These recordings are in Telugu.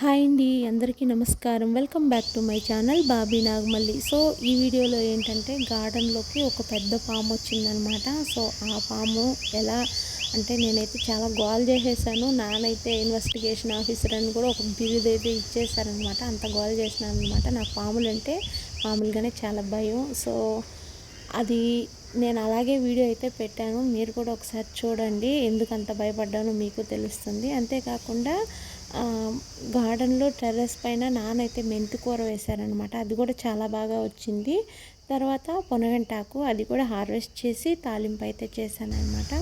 హాయ్ అండి అందరికీ నమస్కారం. Welcome back to my channel Bobby Nagamalli. So ఈ వీడియోలో ఏంటంటే గార్డెన్లోకి ఒక పెద్ద పాము వచ్చిందనమాట. సో ఆ పాము ఎలా అంటే నేనైతే చాలా గోల్ చేసేసాను. నానైతే ఇన్వెస్టిగేషన్ ఆఫీసర్ అని కూడా ఒక బిరుదు అయితే ఇచ్చేసారనమాట అంత గోల్ చేసినాను అనమాట నాకు పాములు అంటే మామూలుగానే చాలా భయం. సో అది నేను అలాగే వీడియో అయితే పెట్టాను. మీరు కూడా ఒకసారి చూడండి. ఎందుకంత భయపడ్డానో మీకు తెలుస్తుంది. అంతేకాకుండా గార్డెన్లో టెర్రస్ పైన నానైతే మెంతి కూర వేశారనమాట అది కూడా చాలా బాగా వచ్చింది. తర్వాత పొనగంటాకు అది కూడా హార్వెస్ట్ చేసి తాలింపు అయితే చేశాను అనమాట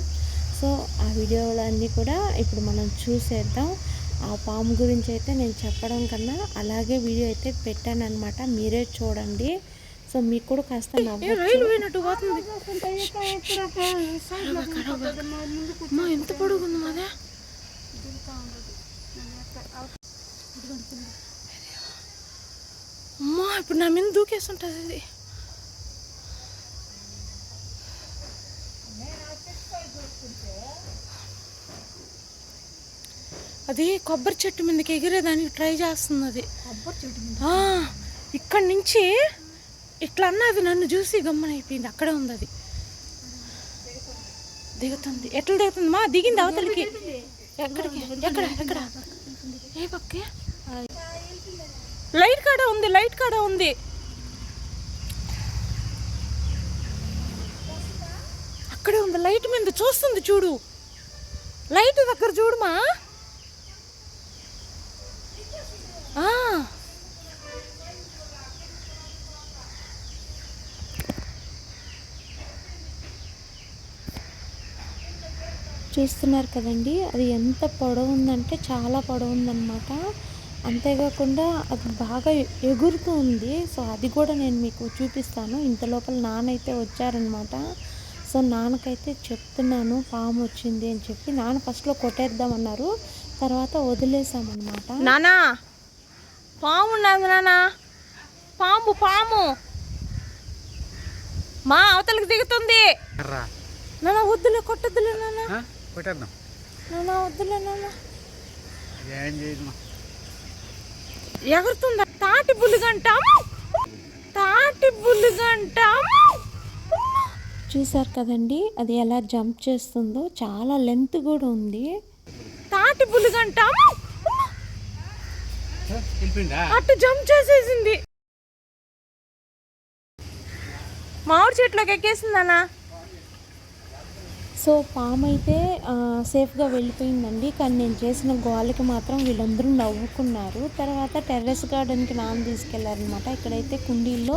సో ఆ వీడియోలు అన్నీ కూడా ఇప్పుడు మనం చూసేద్దాం. ఆ పాము గురించి అయితే నేను చెప్పడం కన్నా అలాగే వీడియో అయితే పెట్టాను అనమాట మీరే చూడండి. సో మీకు కూడా కాస్త అమ్మా ఎంత పొడుగుంది మాదే. అమ్మా ఇప్పుడు నా మీద దూకేస్తుంటుంది అది అది కొబ్బరి చెట్టు మీదకి ఎగిరేదానికి ట్రై చేస్తుంది అది ఇక్కడి నుంచి ఇట్లా అన్నది నన్ను చూసి గమ్మనైపోయింది. అక్కడే ఉంది అది దిగుతుంది. ఎట్లా దిగుతుంది? మా దిగింది అవతలికి. ఎక్కడికి? ఎక్కడ? ఎక్కడ? ఏ పక్కే లైట్ కాడ ఉంది లైట్ కాడ ఉంది. అక్కడే ఉంది లైట్ మీద చూస్తుంది చూడు. లైట్ దగ్గర చూడుమా ఆ చూస్తున్నారు కదండి. అది ఎంత పొడవు ఉందంటే చాలా పొడవు ఉందన్నమాట. అంతేకాకుండా అది బాగా ఎగురుతూ ఉంది. సో అది కూడా నేను మీకు చూపిస్తాను. ఇంత లోపల నాన్నైతే వచ్చారనమాట సో నాన్నకైతే చెప్తున్నాను పాము వచ్చింది అని చెప్పి. నాన్న ఫస్ట్లో కొట్టేద్దామన్నారు. తర్వాత వదిలేసామన్నమాట. నానా! పాము ఉన్నది నానా! పాము పాము! మా అవతలకి దిగుతుంది. రా నానా వద్దులే కొట్టద్దులే నానా! ఏం చేయదు ఎగురుతుందా? తాటి బుల్లిగంటాము తాటి బుల్లిగంటాము చూసారు కదండి అది ఎలా జంప్ చేస్తుందో. చాలా లెంత్ కూడా ఉంది. తాటి బుల్లిగంటాము అటు జంప్ చేసేసింది. మామిడి చెట్లోకి ఎక్కేసిందన్నా సో పాము అయితే సేఫ్గా వెళ్ళిపోయిందండి. కానీ నేను చేసిన గోలకి మాత్రం వీళ్ళందరూ నవ్వుకున్నారు. తర్వాత టెర్రస్ గార్డెన్కి నాన్న తీసుకెళ్ళారనమాట ఇక్కడైతే కుండీల్లో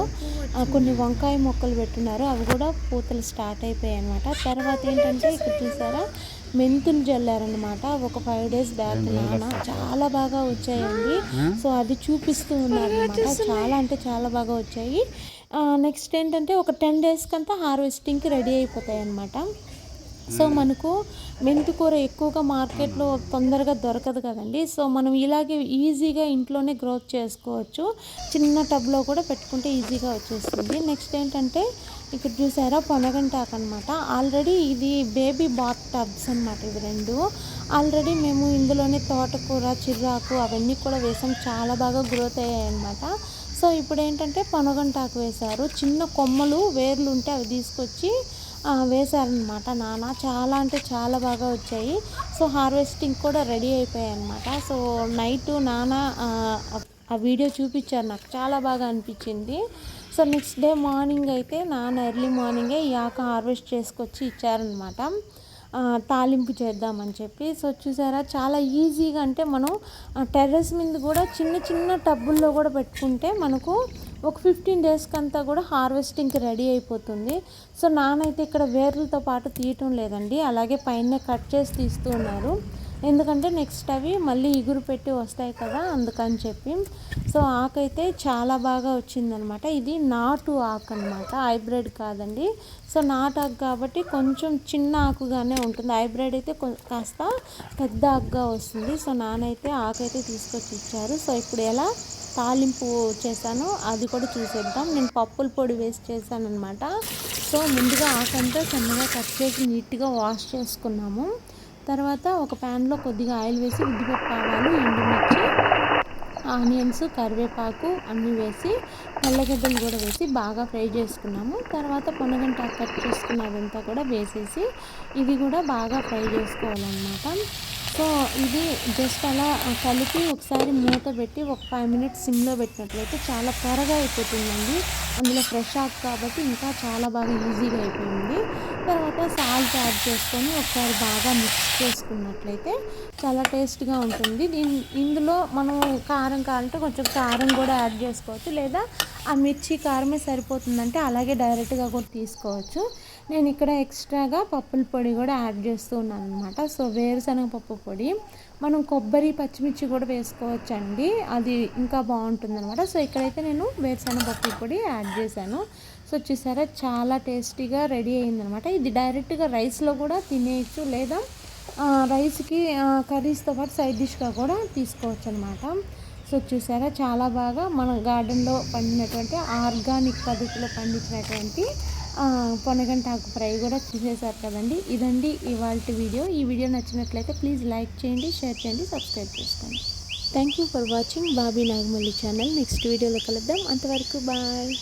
కొన్ని వంకాయ మొక్కలు పెట్టున్నారు. అవి కూడా పూతలు స్టార్ట్ అయిపోయాయి అనమాట తర్వాత ఏంటంటే ఇక్కడ చూసారా? మెంతులు జల్లారనమాట ఒక ఫైవ్ డేస్ బ్యాక్ నాన్న చాలా బాగా వచ్చాయండి. సో అది చూపిస్తూ ఉన్నారు అనమాట చాలా అంటే చాలా బాగా వచ్చాయి. నెక్స్ట్ ఏంటంటే ఒక టెన్ డేస్కి అంతా హార్వెస్టింగ్కి రెడీ అయిపోతాయి అనమాట సో మనకు మెంతికూర ఎక్కువగా మార్కెట్లో తొందరగా దొరకదు కదండి. సో మనం ఇలాగే ఈజీగా ఇంట్లోనే గ్రోత్ చేసుకోవచ్చు. చిన్న టబ్లో కూడా పెట్టుకుంటే ఈజీగా వచ్చేస్తుంది. నెక్స్ట్ ఏంటంటే ఇక్కడ చూసారా పొనగంటాకు అనమాట ఆల్రెడీ ఇది బేబీ బాత్ టబ్స్ అనమాట ఇవి రెండు. ఆల్రెడీ మేము ఇందులోనే తోటకూర చిర్రాకు అవన్నీ కూడా వేసాం. చాలా బాగా గ్రోత్ అయ్యాయి అనమాట సో ఇప్పుడు ఏంటంటే పొనగంటాకు వేశారు. చిన్న కొమ్మలు వేర్లు ఉంటే అవి తీసుకొచ్చి వేశారనమాట నాన్న చాలా అంటే చాలా బాగా వచ్చాయి. సో హార్వెస్టింగ్ కూడా రెడీ అయిపోయాయి అనమాట సో నైట్ నాన్న ఆ, వీడియో చూపించారు. నాకు చాలా బాగా అనిపించింది. సో నెక్స్ట్ డే మార్నింగ్ అయితే నాన్న ఎర్లీ మార్నింగే ఈ ఆక హార్వెస్ట్ చేసుకొచ్చి ఇచ్చారనమాట తాలింపు చేద్దామని చెప్పి. సో చూసారా? చాలా ఈజీగా అంటే మనం టెర్రస్ మీద కూడా చిన్న చిన్న టబ్బుల్లో కూడా పెట్టుకుంటే మనకు ఒక ఫిఫ్టీన్ డేస్కి అంతా కూడా హార్వెస్టింగ్కి రెడీ అయిపోతుంది. సో నానైతే ఇక్కడ వేర్లతో పాటు తీయటం లేదండి. అలాగే పైన కట్ చేసి తీస్తూ ఉన్నారు. ఎందుకంటే నెక్స్ట్ అవి మళ్ళీ ఇగురు పెట్టి వస్తాయి కదా అందుకని చెప్పి. సో ఆకైతే చాలా బాగా వచ్చిందనమాట. ఇది నాటు ఆకు అనమాట హైబ్రిడ్ కాదండి. సో నాటు ఆకు కాబట్టి కొంచెం చిన్న ఆకుగానే ఉంటుంది. హైబ్రిడ్ అయితే కొ- కాస్త పెద్ద ఆకుగా వస్తుంది. సో నానైతే ఆకైతే తీసుకొచ్చి ఇచ్చారు. సో ఇప్పుడు ఎలా తాలింపు చేశాను అది కూడా చూసేద్దాం. నేను పప్పుల పొడి వేసి చేశాను అనమాట సో ముందుగా ఆకంతా సన్నగా కట్ చేసి నీట్గా వాష్ చేసుకున్నాము. తర్వాత ఒక ప్యాన్లో కొద్దిగా ఆయిల్ వేసి ఉద్దిపప్పు ఆవాలు ఎండుమిర్చి ఆనియన్స్ కరివేపాకు అన్నీ వేసి తెల్లగడ్డలు కూడా వేసి బాగా ఫ్రై చేసుకున్నాము. తర్వాత పొనగంట కట్ చేసుకున్నదంతా కూడా వేసేసి ఇది కూడా బాగా ఫ్రై చేసుకోవాలన్నమాట. సో ఇది జస్ట్ అలా కలిపి ఒకసారి మూత పెట్టి ఒక ఫైవ్ మినిట్స్ సిమ్లో పెట్టినట్లయితే చాలా త్వరగా అయిపోతుందండి. అందులో ఫ్రెష్ ఆకు కాబట్టి ఇంకా చాలా బాగా ఈజీగా అయిపోయింది. తర్వాత సాల్ట్ యాడ్ చేసుకొని ఒకసారి బాగా మిక్స్ చేసుకున్నట్లయితే చాలా టేస్ట్గా ఉంటుంది. దీని ఇందులో మనం కారం కావాలంటే కొంచెం కారం కూడా యాడ్ చేసుకోవచ్చు. లేదా ఆ మిర్చి కారమే సరిపోతుందంటే అలాగే డైరెక్ట్గా కూడా తీసుకోవచ్చు. నేను ఇక్కడ ఎక్స్ట్రాగా పప్పుల పొడి కూడా యాడ్ చేస్తూ ఉన్నాను అనమాట సో వేరుశనగ పప్పు పొడి. మనం కొబ్బరి పచ్చిమిర్చి కూడా వేసుకోవచ్చండి. అది ఇంకా బాగుంటుంది అనమాట సో ఇక్కడైతే నేను వేరుశనగ పప్పు పొడి యాడ్ చేశాను. సో చూసారా చాలా టేస్టీగా రెడీ అయిందనమాట ఇది డైరెక్ట్గా రైస్లో కూడా తినేయచ్చు లేదా రైస్కి కర్రీస్తో పాటు సైడ్ డిష్గా కూడా తీసుకోవచ్చు అనమాట సో చూసారా చాలా బాగా మన గార్డెన్లో పండినటువంటి ఆర్గానిక్ పద్ధతిలో పండించినటువంటి పొనగంటాకు ఫ్రై కూడా చేసేసారు కదండి. ఇదండి ఇవాళ వీడియో. ఈ వీడియో నచ్చినట్లయితే ప్లీజ్ లైక్ చేయండి షేర్ చేయండి సబ్స్క్రైబ్ చేసుకోండి. Thank you for watching Bobby Nagamalli channel next వీడియోలో కలుద్దాం. అంతవరకు బాయ్.